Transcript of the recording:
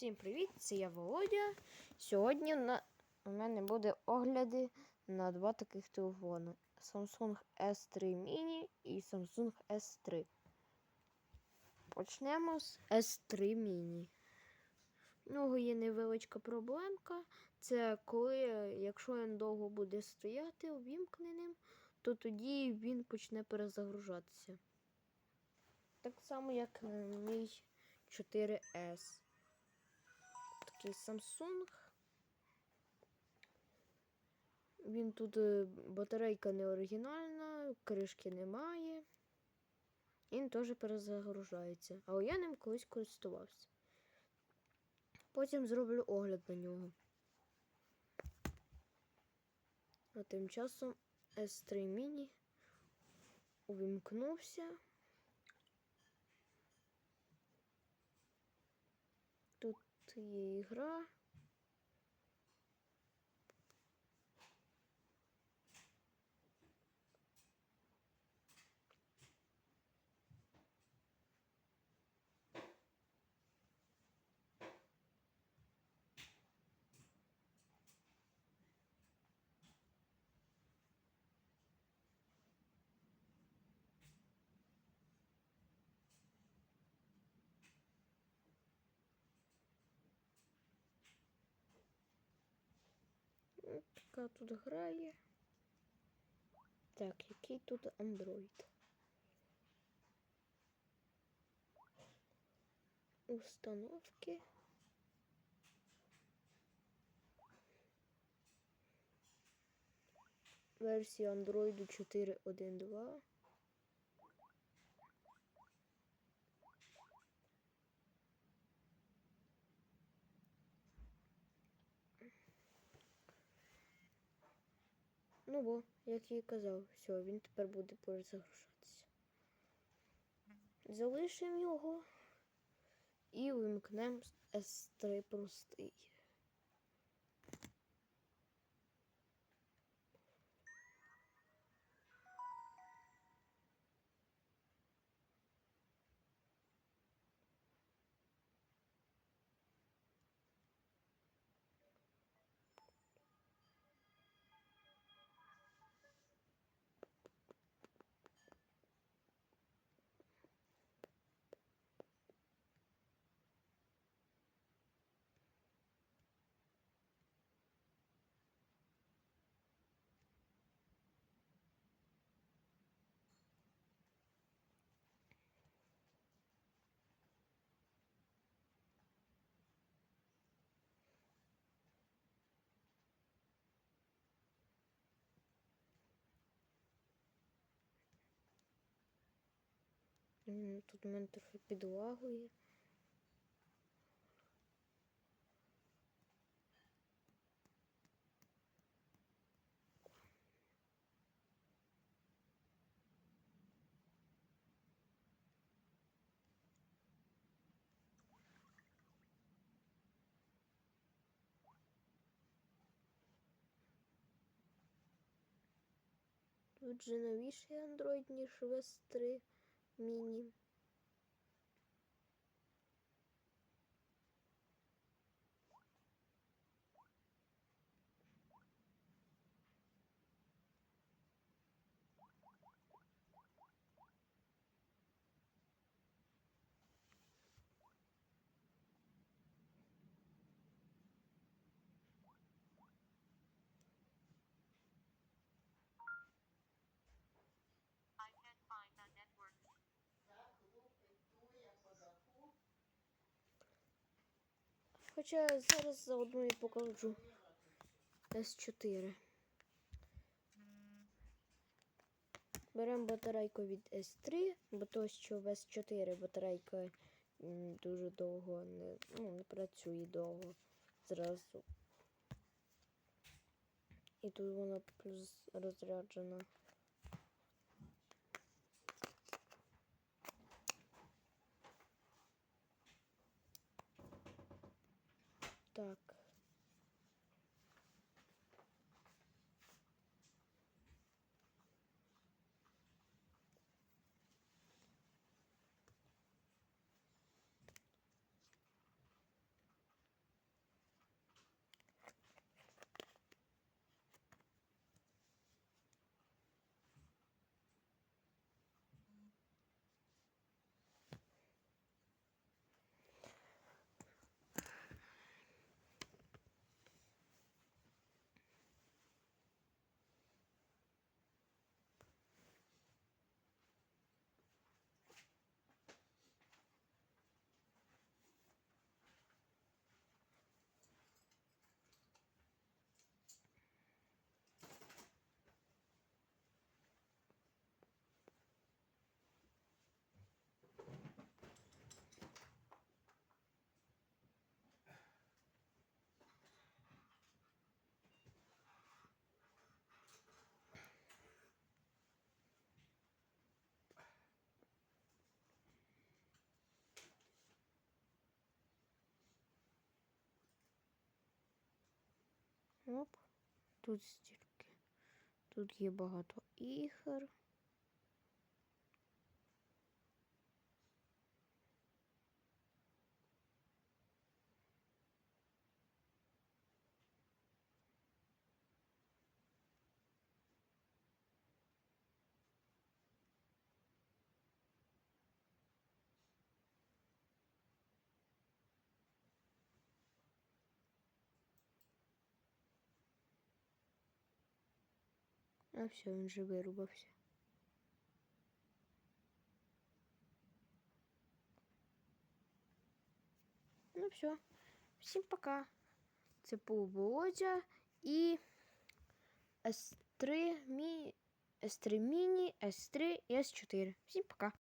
Всім привіт! Це я Володя. Сьогодні на... у мене буде огляди на два таких телефони: Samsung S3 Mini і Samsung S3. Почнемо з S3 Mini. У нього є невеличка проблемка. Це коли, якщо він довго буде стояти увімкненим, то тоді він почне перезагружатися. Так само, як е, мій 4S. Такий Samsung. Він тут е, батарейка не оригінальна, кришки немає. Він теж перезагружається. Але я ним колись користувався. Потім зроблю огляд на нього. А тим часом S3 Mini увімкнувся. Тут є. Така тут грає. Так, який тут Android? Установки. Версія Android 4.1.2. Ну бо, як я і казав, все, він тепер буде перезагружатися. Залишимо його і вимкнемо S3 простий. Тут у мене трохи підлагує. Тут же новіший Android, ніж в S3 міні. Хоча зараз заодно і покажу S4. Беремо батарейку від S3, бо то, що в S4 батарейка дуже довго не, ну, не працює довго зразу. І тут вона плюс розряджена. Так. Оп. Тут стільки. Тут є багато ігор. А все, він же вирубався. Ну все. Всім пока. Це був Володя і S3 Мі... S3 Mini, S3 і S4. Всім пока.